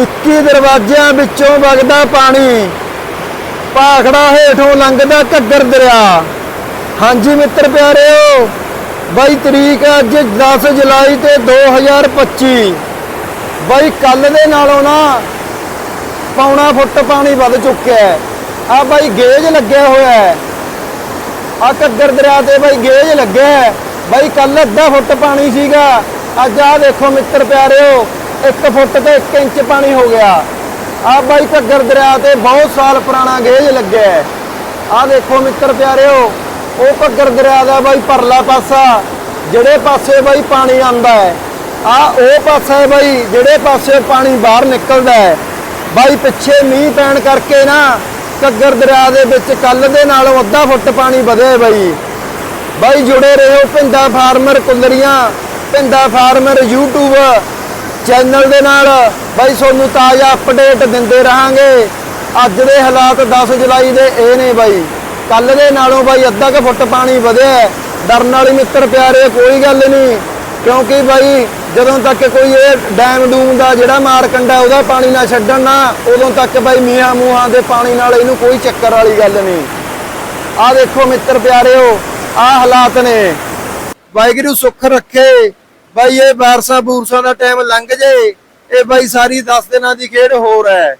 21 ਦਰਵਾਜ਼ਿਆਂ ਵਿੱਚੋਂ ਵਗਦਾ ਪਾਣੀ। ਭਾਖੜਾ ਹੇਠੋਂ ਲੰਘਦਾ ਘੱਗਰ ਦਰਿਆ। ਹਾਂਜੀ ਮਿੱਤਰ ਪਿਆਰਿਓ, ਬਾਈ ਤਰੀਕ ਅੱਜ 10 ਜੁਲਾਈ ਤੇ 2025 ਬਾਈ ਕੱਲ ਦੇ ਨਾਲੋਂ ਨਾ ਪੌਣਾ ਫੁੱਟ ਪਾਣੀ ਵੱਧ ਚੁੱਕਿਆ ਹੈ। ਆ ਬਾਈ ਗੇਜ ਲੱਗਿਆ ਹੋਇਆ ਹੈ। ਆ ਘੱਗਰ ਦਰਿਆ ਤੇ ਬਾਈ ਗੇਜ ਲੱਗਿਆ ਹੈ। ਬਾਈ ਕੱਲ ਅੱਧਾ ਫੁੱਟ ਪਾਣੀ ਸੀਗਾ। ਅੱਜ ਆ ਦੇਖੋ ਮਿੱਤਰ ਪਿਆਰਿਓ 1 ਫੁੱਟ ਤੇ 1 ਇੰਚ ਪਾਣੀ ਹੋ ਗਿਆ। ਆ ਬਾਈ ਘੱਗਰ ਦਰਿਆ ਤੇ ਬਹੁਤ ਸਾਲ ਪੁਰਾਣਾ ਗੇਜ ਲੱਗਿਆ ਹੈ। ਆ ਦੇਖੋ ਮਿੱਤਰ ਪਿਆਰਿਓ, ਉਹ ਘੱਗਰ ਦਰਿਆ ਦਾ ਬਾਈ ਪਰਲਾ ਪਾਸਾ, ਜਿਹੜੇ ਪਾਸੇ ਬਾਈ ਪਾਣੀ ਆਂਦਾ ਹੈ, ਆ ਉਹ ਪਾਸਾ ਹੈ ਬਾਈ ਜਿਹੜੇ ਪਾਸੇ ਪਾਣੀ ਬਾਹਰ ਨਿਕਲਦਾ ਹੈ। ਬਾਈ ਪਿੱਛੇ ਮੀਂਹ ਪੈਣ ਕਰਕੇ ਨਾ ਘੱਗਰ ਦਰਿਆ ਦੇ ਵਿੱਚ ਕੱਲ ਦੇ ਨਾਲੋਂ ਅੱਧਾ ਫੁੱਟ ਪਾਣੀ ਵਧਿਆ ਬਾਈ। ਬਾਈ ਜੁੜੇ ਰਹੋ ਪਿੰਡਾ ਫਾਰਮਰ ਕੁੰਦਰੀਆਂ ਪਿੰਡਾ ਫਾਰਮਰ YouTube ਚੈਨਲ ਦੇ ਨਾਲ ਬਾਈ ਤੁਹਾਨੂੰ ਤਾਜ਼ਾ ਅਪਡੇਟ ਦਿੰਦੇ ਰਹਾਂਗੇ। ਅੱਜ ਦੇ ਹਾਲਾਤ 10 ਜੁਲਾਈ ਦੇ ਇਹ ਨੇ ਬਾਈ। ਕੱਲ ਦੇ ਨਾਲੋਂ ਬਾਈ ਅੱਧਾ ਕੁ ਫੁੱਟ ਪਾਣੀ ਵਧਿਆ ਡਰਨ ਵਾਲੀ ਮਿੱਤਰ ਪਿਆਰੇ, ਕੋਈ ਗੱਲ ਨਹੀਂ। ਕਿਉਂਕਿ ਬਾਈ ਜਦੋਂ ਤੱਕ ਕੋਈ ਇਹ ਡੈਮ ਡੂਮ ਦਾ ਜਿਹੜਾ ਮਾਰ ਕੰਡਾ ਉਹਦਾ ਪਾਣੀ ਨਾ ਛੱਡਣ ਨਾ, ਉਦੋਂ ਤੱਕ ਬਾਈ ਮੀਆਂ ਮੂਹਾਂ ਦੇ ਪਾਣੀ ਨਾਲ ਇਹਨੂੰ ਕੋਈ ਚੱਕਰ ਵਾਲੀ ਗੱਲ ਨਹੀਂ। ਆਹ ਦੇਖੋ ਮਿੱਤਰ ਪਿਆਰਿਓ, ਆਹ ਹਾਲਾਤ ਨੇ। ਵਾਹਿਗੁਰੂ ਸੁੱਖ ਰੱਖੇ। ਬਾਈ, ਇਹ ਬਾਰਸਾ ਬੂਰਸਾ ਦਾ ਟਾਈਮ ਲੰਘ ਜੇ। ਇਹ ਬਾਈ, ਸਾਰੀ 10 ਦਿਨਾਂ ਦੀ ਖੇਡ ਹੋਰ ਹੈ।